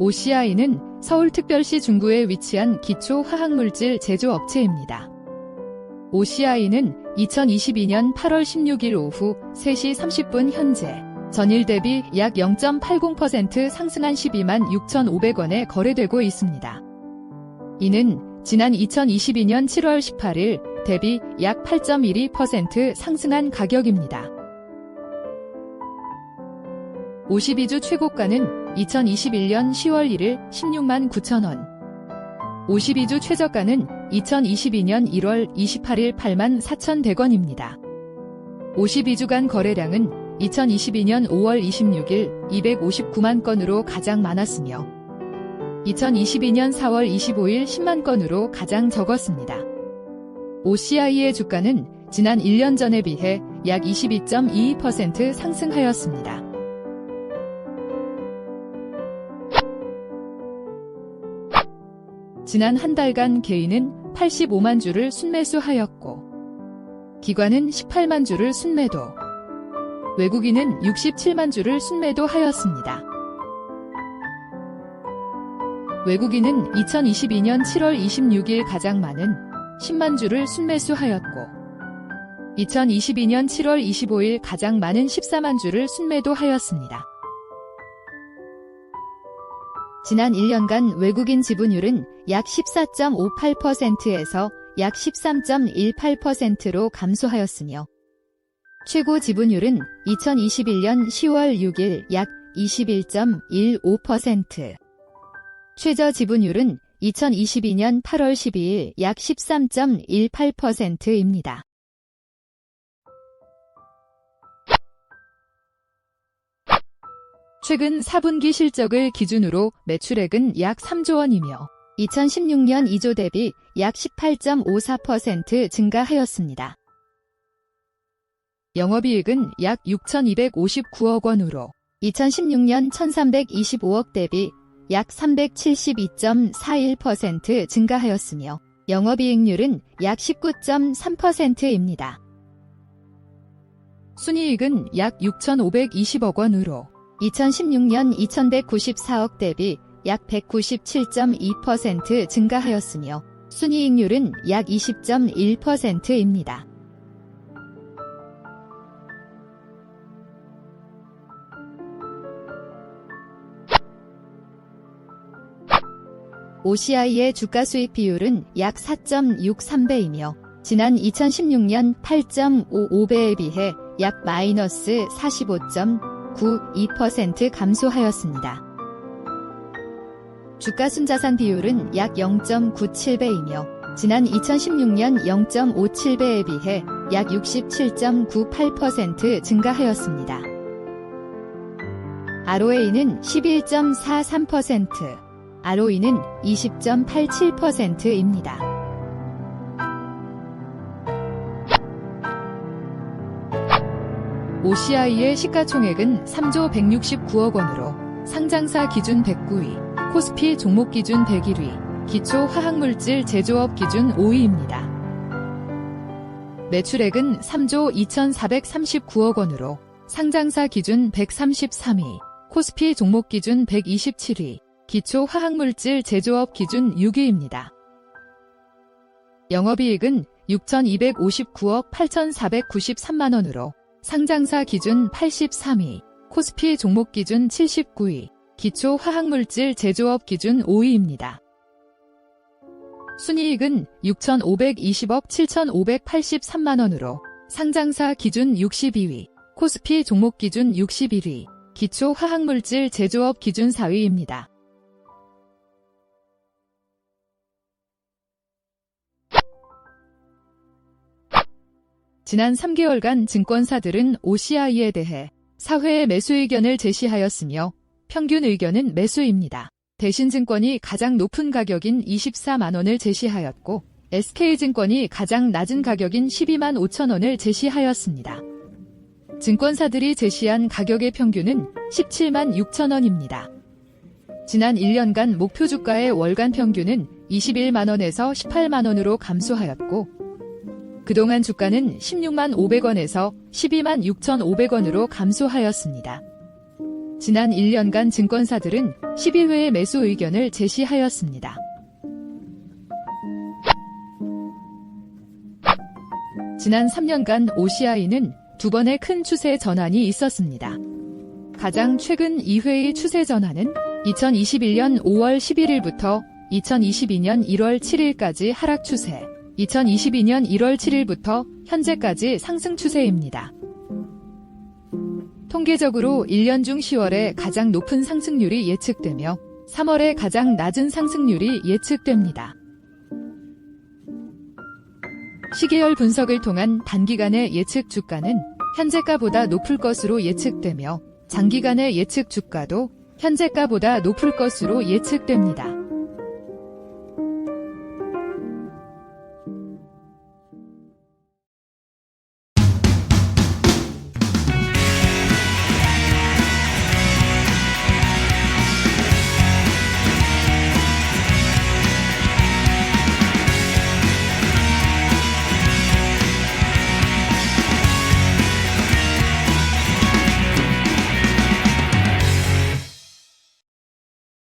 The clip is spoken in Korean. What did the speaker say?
OCI는 서울특별시 중구에 위치한 기초화학물질 제조업체입니다. OCI는 2022년 8월 16일 오후 3시 30분 현재 전일 대비 약 0.80% 상승한 12만 6,500원에 거래되고 있습니다. 이는 지난 2022년 7월 18일 대비 약 8.12% 상승한 가격입니다. 52주 최고가는 2021년 10월 1일 16만 9천원. 52주 최저가는 2022년 1월 28일 8만 4,100원입니다. 52주간 거래량은 2022년 5월 26일 259만 건으로 가장 많았으며 2022년 4월 25일 10만 건으로 가장 적었습니다. OCI의 주가는 지난 1년 전에 비해 약 22.22% 상승하였습니다. 지난 한 달간 개인은 85만 주를 순매수하였고 기관은 18만 주를 순매도 외국인은 67만 주를 순매도하였습니다. 외국인은 2022년 7월 26일 가장 많은 10만 주를 순매수하였고 2022년 7월 25일 가장 많은 14만 주를 순매도하였습니다. 지난 1년간 외국인 지분율은 약 14.58%에서 약 13.18%로 감소하였으며 최고 지분율은 2021년 10월 6일 약 21.15%, 최저 지분율은 2022년 8월 12일 약 13.18%입니다. 최근 4분기 실적을 기준으로 매출액은 약 3조 원이며 2016년 2조 대비 약 18.54% 증가하였습니다. 영업이익은 약 6,259억 원으로 2016년 1,325억 대비 약 372.41% 증가하였으며 영업이익률은 약 19.3%입니다. 순이익은 약 6,520억 원으로 2016년 2,194억 대비 약 197.2% 증가하였으며 순이익률은 약 20.1%입니다. OCI의 주가 수익 비율은 약 4.63배이며 지난 2016년 8.55배에 비해 약 마이너스 45.92% 감소하였습니다. 주가 순자산 비율은 약 0.97배이며 지난 2016년 0.57배에 비해 약 67.98% 증가하였습니다. ROA는 11.43%, ROE는 20.87%입니다. OCI의 시가총액은 3조 169억 원으로 상장사 기준 109위, 코스피 종목 기준 101위, 기초 화학물질 제조업 기준 5위입니다. 매출액은 3조 2,439억 원으로 상장사 기준 133위, 코스피 종목 기준 127위, 기초 화학물질 제조업 기준 6위입니다. 영업이익은 6,259억 8,493만 원으로 상장사 기준 83위, 코스피 종목 기준 79위, 기초 화학물질 제조업 기준 5위입니다. 순이익은 6,520억 7,583만 원으로 상장사 기준 62위, 코스피 종목 기준 61위, 기초 화학물질 제조업 기준 4위입니다. 지난 3개월간 증권사들은 OCI에 대해 사회의 매수 의견을 제시하였으며 평균 의견은 매수입니다. 대신증권이 가장 높은 가격인 24만 원을 제시하였고 SK증권이 가장 낮은 가격인 12만 5천 원을 제시하였습니다. 증권사들이 제시한 가격의 평균은 17만 6천 원입니다. 지난 1년간 목표 주가의 월간 평균은 21만 원에서 18만 원으로 감소하였고 그동안 주가는 16만 500원에서 12만 6,500원으로 감소하였습니다. 지난 1년간 증권사들은 11회의 매수 의견을 제시하였습니다. 지난 3년간 OCI는 두 번의 큰 추세 전환이 있었습니다. 가장 최근 2회의 추세 전환은 2021년 5월 11일부터 2022년 1월 7일까지 하락 추세, 2022년 1월 7일부터 현재까지 상승 추세입니다. 통계적으로 1년 중 10월에 가장 높은 상승률이 예측되며 3월에 가장 낮은 상승률이 예측됩니다. 시계열 분석을 통한 단기간의 예측 주가는 현재가보다 높을 것으로 예측되며 장기간의 예측 주가도 현재가보다 높을 것으로 예측됩니다.